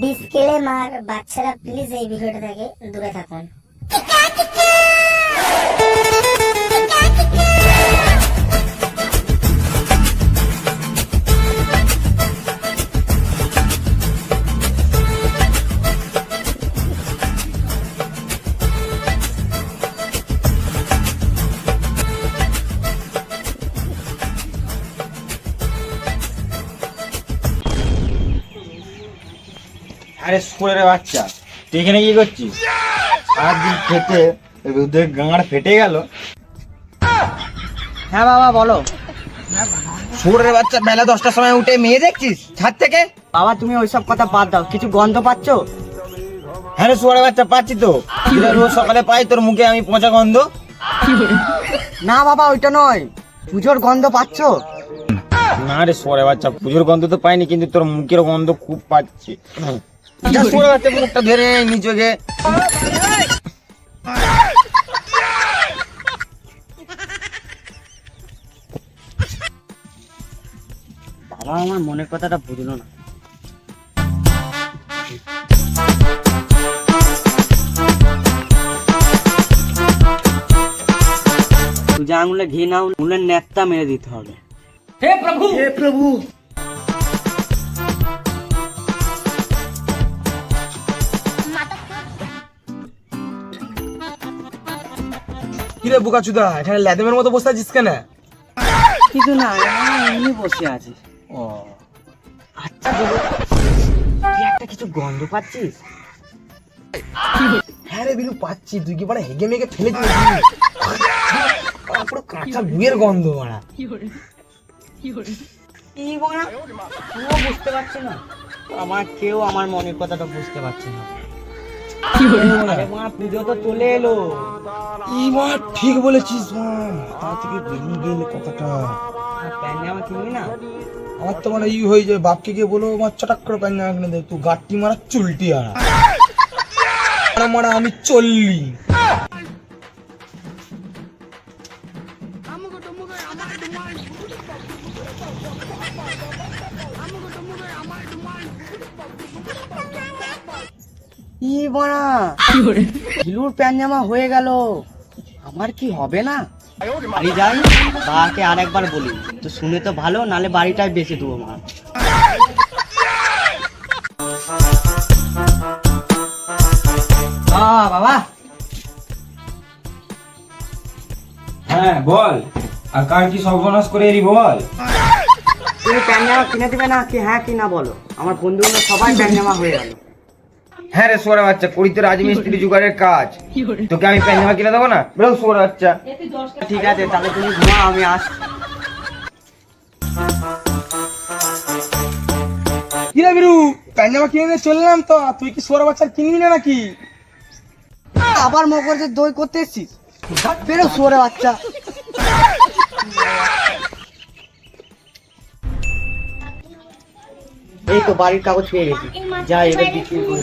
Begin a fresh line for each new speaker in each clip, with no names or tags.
Disclaimer বাচ্চারা please এই ভিডিওটা থেকে দূরে থাকুন।
আরে স্কুলের বাচ্চা তুই এখানে কি করছিস? আর দিন খেতে ওদের গাঁড় ফেটে গেল।
হ্যাঁ বাবা বলো।
সুরের বাচ্চা বেলা দশটার সময় উঠে মেয়ে দেখছিস? ছাদ থেকে?
বাবা তুমি ওইসব কথা বাদ দাও। কিছু গন্ধ পাচ্ছ?
হ্যাঁ রে সুরের বাচ্চা পাচ্ছি তো। রোজ সকালে পাই তোর মুখে আমি পচা গন্ধ।
না বাবা ওইটা নয়। পুজোর গন্ধ পাচ্ছ?
না রে সুরের বাচ্চা পুজোর গন্ধ তো পাইনি কিন্তু তোর মুখের গন্ধ খুব পাচ্ছি। মুখটা ধরে নিজকে।
বাবা আমার মনের কথাটা বুঝলো না। সোজা আঙুলে ঘি না উলের নেকটা মেরে দিতে হবে।
কিরে বুকা চুদা এখানে ল্যাদেমের মতো বসে আছিস কেন?
কিছু না এমনি বসে আছিস
ও
আচ্ছা দেবো তুই একটা কিছু গন্ধ পাচ্ছিস?
হ্যাঁ রে বিলু পাচ্ছি। তুই কি মানে হেগে মেগে ফেলে দিবি পুরো কাঁচা বুয়ের গন্ধ মারা।
কি বলা? বুঝতে পারছি না। আমার কেউ আমার মনের কথাটা বুঝতে পারছে না। মা পুজো তো চলে এলো।
ই মা ঠিক বলেছিস মা। তা থেকে বেরিয়ে গেলে কথাটা?
আর জামা কিনবি না?
আমার তো মানে ই হয়ে যায় বাপকে গিয়ে বলো আমার চটাক করে পাই না এখানে দেখ তুই গাট্টি মারা চুলটি আনা মারা মারা আমি চললি।
ই বড়া? হিলুর প্যান্ট জামা হয়ে গেল। আমার কি হবে না? বাড়ি যাই বাবাকে আরেকবার বলি। তো শুনে তো ভালো নালে বাড়িটাই বেঁচে দেবো মা। বাবা বাবা।
হ্যাঁ বল। আর কার কি সর্বনাশ করে এলি বল?
তুমি প্যান্ট জামা কিনে দিবে না কি হ্যাঁ কি না বলো? আমার বন্ধুগুলো সবাই প্যান্ট জামা হয়ে গেল।
হ্যাঁ রে সোরা বাচ্চা করি তো রাজমিস্ত্রি জোগাড়ের কাজ। তোকে আমি প্যান্জামা কিনে দেবো না? বেরো সোরা বাচ্চা।
ঠিক আছে তাহলে তুমি ঘুমাও আমি আসছি।
কিরে বিরু পাঞ্জামা কিনে নিয়ে চললাম তো তুই কি সোরা বাচ্চার কিনবি না নাকি?
আবার মগজের দই করতে এসছিস? বেরো সোরে বাচ্চা। এই তো বাড়ির কাগজ পেয়ে গেছি। যা এবার বিক্রি করি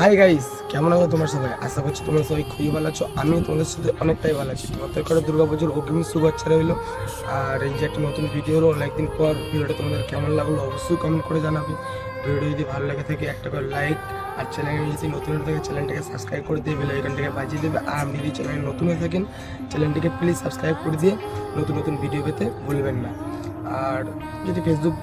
Hi guys কেমন আছো তোমার সবাই? আশা করছি তোমরা সবাই খুবই ভালো আছো। আমি তোমাদের সাথে অনেকটাই ভালো আছি। তোমাদের করে দুর্গাপুজোর অগ্রিম শুভেচ্ছা রইল। আর এই যে একটা নতুন ভিডিও হলো, অনেকদিন পর ভিডিওটা তোমাদের কেমন লাগল অবশ্যই কমেন্ট করে জানাবে। ভিডিও যদি ভালো লাগে থাকে, একটা করে লাইক আর চ্যানেলে যদি নতুন হয়ে থাকে চ্যানেলটাকে সাবস্ক্রাইব করে দিয়ে বেল আইকনটাকে বাজিয়ে দেবে। আর আপনি যদি চ্যানেলে নতুন হয়ে থাকেন চ্যানেলটিকে প্লিজ সাবস্ক্রাইব করে দিয়ে নতুন নতুন ভিডিও পেতে ভুলবেন না। আর যদি ফেসবুক